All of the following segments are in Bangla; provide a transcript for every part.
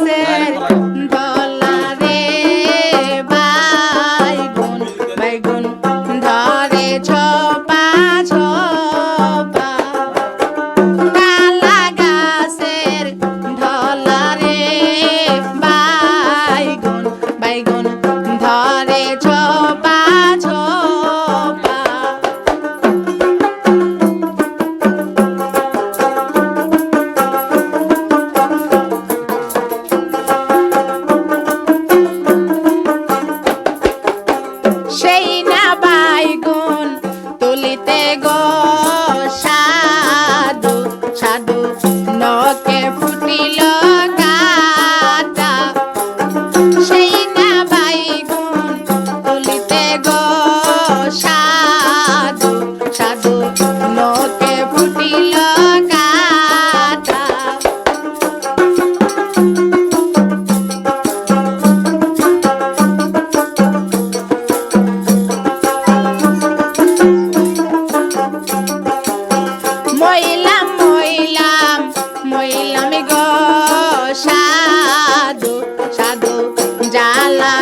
I said. lá.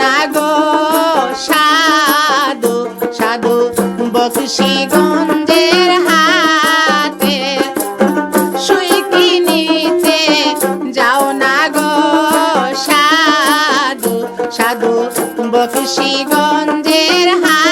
না গো, সাধু সাধু, বক্সি গঞ্জের হাতে সুইকি নিচে, যাও নাগো সাধু সাধু, বক্সি গঞ্জের হাতে।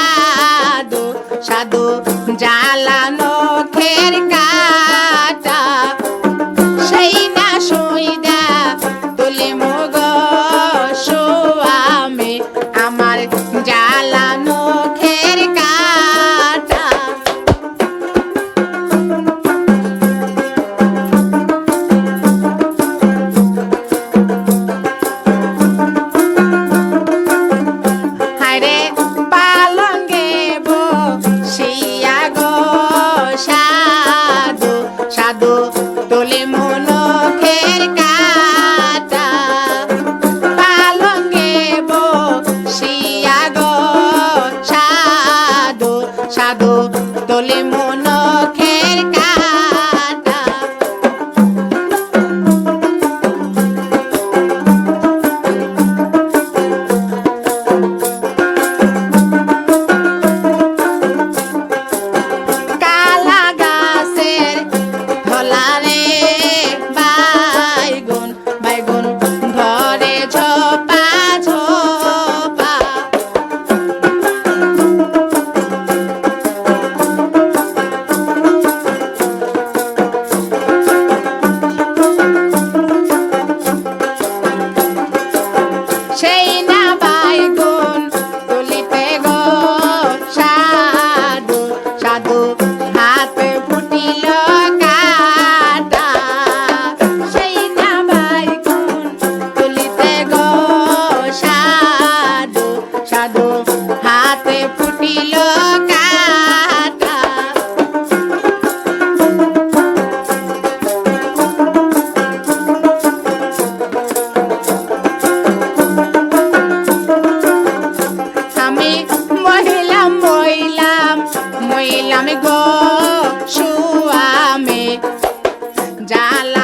জাদু জ্বালানো খের কা মনকের কা dollar.